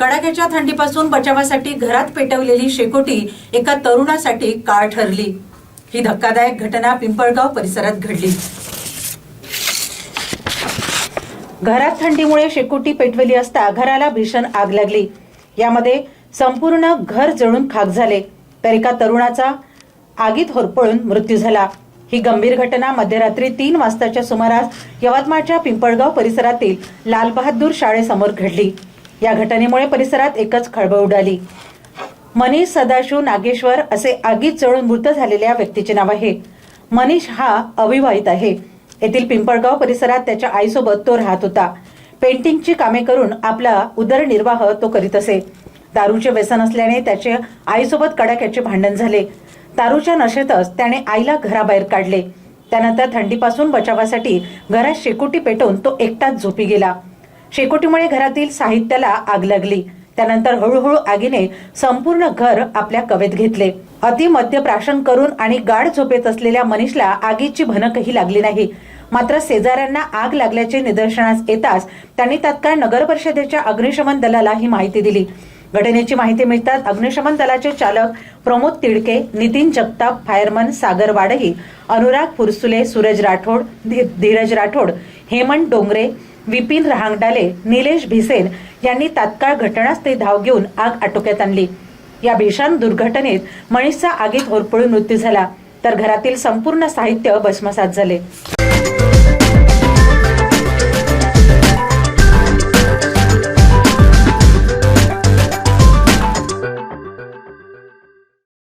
कडाक्याच्या थंडीपासून बचावासाठी घरात पेटवलेली शेकोटी एका तरुणासाठी काळ ठरली. ही धक्कादायक घटना पिंपळगाव परिसरात घडली. घरात थंडीमुळे शेकोटी पेटवली असता घराला भीषण आग लागली. यामध्ये संपूर्ण घर जळून खाक झाले. तर एका तरुणाचा आगीत होरपळून मृत्यू झाला. ही गंभीर घटना मध्यरात्री तीन वाजताच्या सुमारास यवतमाळच्या पिंपळगाव परिसरातील लालबहादूर शाळेसमोर घडली. या घटनेमुळे परिसरात एकच खळबळ उडाली. मनीष सदाशिव नागेश्वर असे आगीत जळून मृत झालेल्या व्यक्तीचे नाव आहे. मनीष हा अविवाहित आहे. येथील पिंपळगाव परिसरात त्याच्या आईसोबत तो राहत होता. पेंटिंगची कामे करून आपला उदरनिर्वाह तो करीत असे. दारूचे व्यसन असल्याने त्याचे आईसोबत कडाक्याचे भांडण झाले. दारूच्या नशेतच त्याने आईला घराबाहेर काढले. त्यानंतर थंडीपासून बचावासाठी घरात शेकोटी पेटवून तो एकटाच झोपी गेला. शेकोटीमुळे घरातील साहित्याला आग लागली. त्यानंतर हळूहळू आगीने संपूर्ण घर आपल्या कवेत घेतले. अतिमद्य प्राशन करून आणि गाढ झोपेत असलेल्या मनीषला आगीची भनकही लागली नाही. मात्र शेजाऱ्यांना आग लागल्याचे निदर्शनास येताच त्यांनी तत्काळ नगर परिषदेच्या अग्निशमन दलाला ही माहिती दिली. घटनेची माहिती मिळताच अग्निशमन दलाचे चालक प्रमोद तिडके नितीन जगताप फायरमन सागर वाडही अनुराग पुरसुले सूरज राठोड धी- धीरज राठोड हेमंत डोंगरे विपिन रहांगडाले निलेश भिसेन यांनी तात्काळ घटनास्थळी धाव घेऊन आग आटोक्यात आणली. या भीषण दुर्घटनेत मनीषचा आगीत होरपळून मृत्यू झाला तर घरातील संपूर्ण साहित्य भस्मसात झाले.